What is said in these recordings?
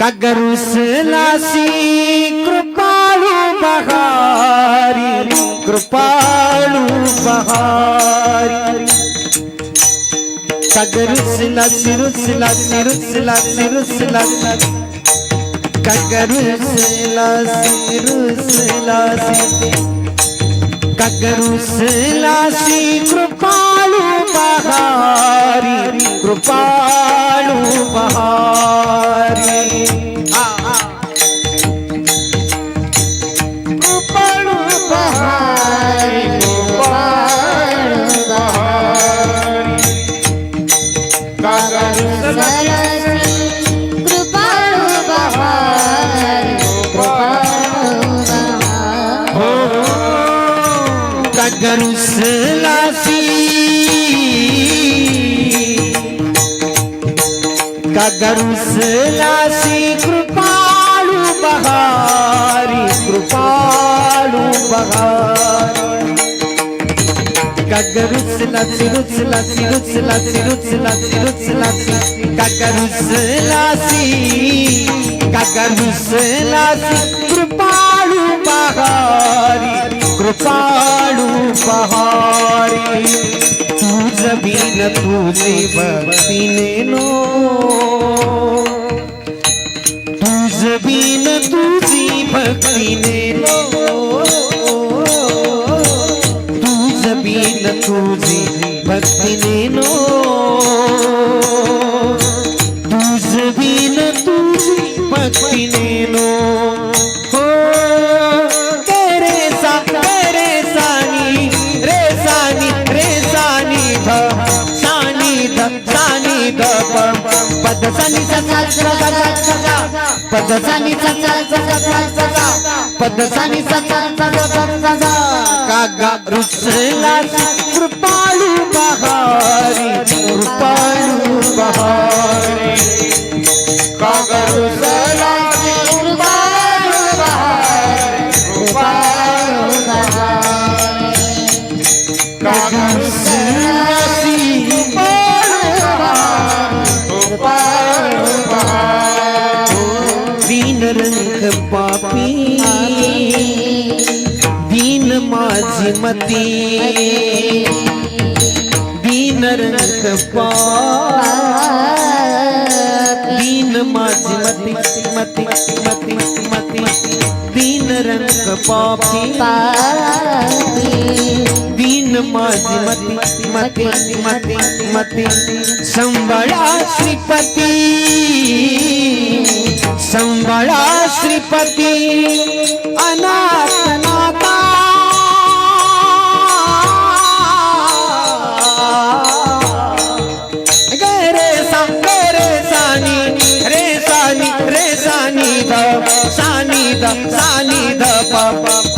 कगरुसलासी कृपाळू बहारी कृपाळू बहारी कगरुसलासी रुसलासी रुसलासी रुसलासी कगरुसलासी रुसलासी कगरुसलासी कृपालु बहारी कृपालु बहारी kakkaru selasi kakkaru selasi kripalu bahari kripalu bahari. Kakkaru selasi selasi selasi selasi selasi kakkaru selasi kakkaru selasi kripalu bahari. कृपाळू बहारी तुझ बिन तुझे भक्तीने नो तुझ बिन तुझी भक्तीने नो तुझ बिन तुझी भक्तीने नो पदसानीचा चाल पदसानीचा चाल पदसानीचा चाल कागा रुसला कृपाळू बहारी कृपाळू बहारी. कागा रुसला मती दीन रंग पा दीन माझी मती मती मती मती दीन रंग पापी। दीन माझी मती मती मती मती। संबळा श्रीपती। संबळा श्रीपती। अनाथ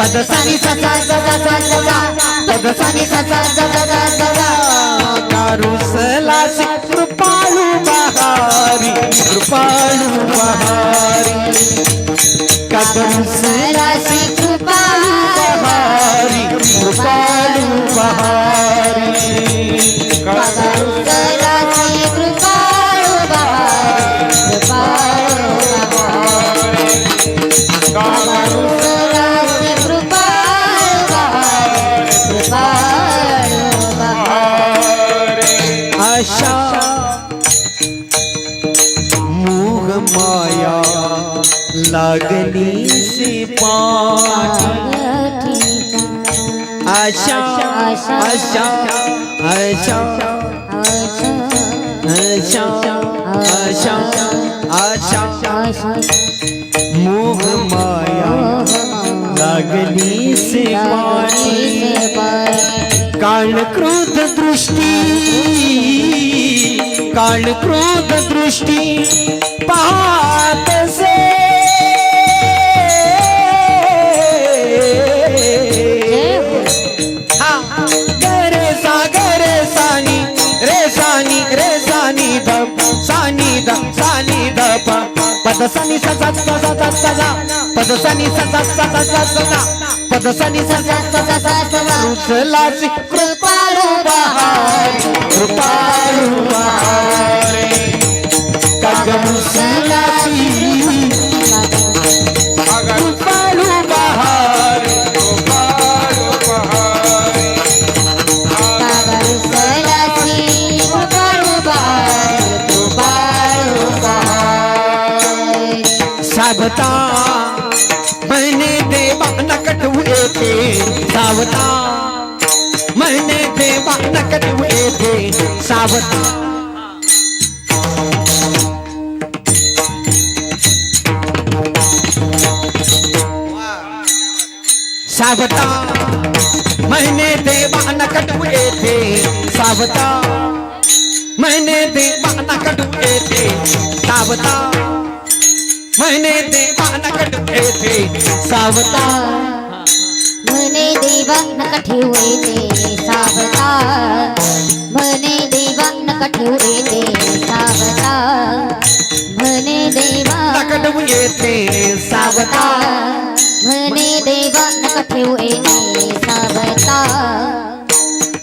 सगसानी सचा सचा सचा सचा सगसानी सचा सचा माया लगनी से आशा मोह माया लगनी से काळ क्रोध दृष्टि काळ क्रोध दृष्टी। पाहत से हा गर सागर सानी रे सानी रे सानी धप सानी ध सानी धप पद सानी सजा सजा सजा कृपाळू बहार कृपाळू बहार सावता। मैंने देवा नकट हुए थे सावता। सावता। मैंने देवा नकट हुए थे सावता। मैंने देवा नकट हुए थे सावता। मैंने देवा नकट हुए थे सावता। म्हणे देवा नका ठेवते सावता म्हणे देवा नका ठेवते सावता म्हणे देवा नका येते सावता म्हणे देवा नका ठेवते सावता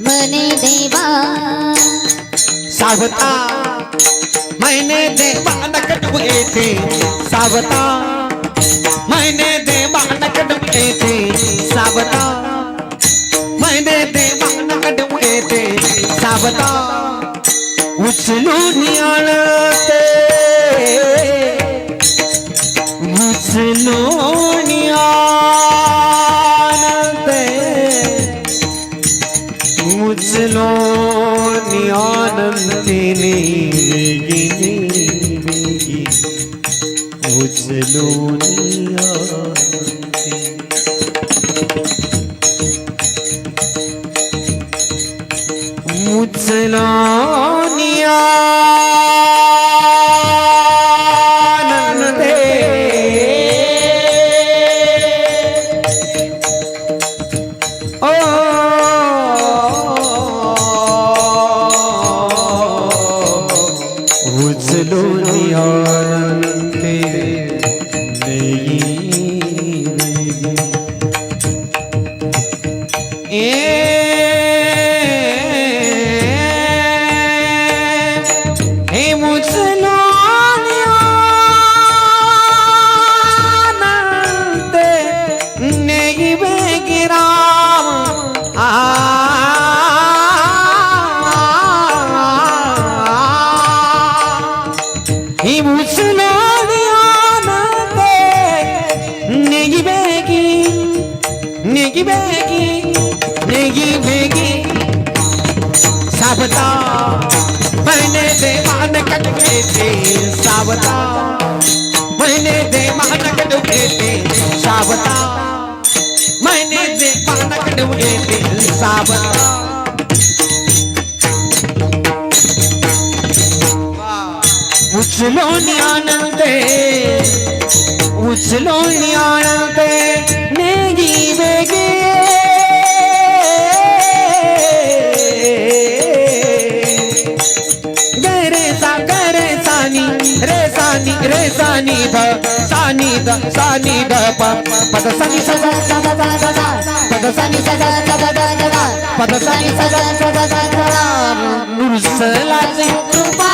म्हणे देवा सावता मैने देवा नका येते सावता मैने देवा नका येते सावता मैंने देवा नकट हुए थे सावता उछलू नियाणते उछलू नियाणते मुझलो आनंदिनी मुझलो मुझलो উচলনিয়া नियानंदे बेगी, नेगी सावता मैंने देवान कटके थे सावता मैंने थे सावता मैंने देवान कटके थे सावता उचलो आनंदे उचलो आनंदे नेगी वेगे रेसा करे सानी रे सानी रे सानी ध सानी ध सानी ध पद सानी सदा पद सानी सदा पद सानी सदा रुसला कृपा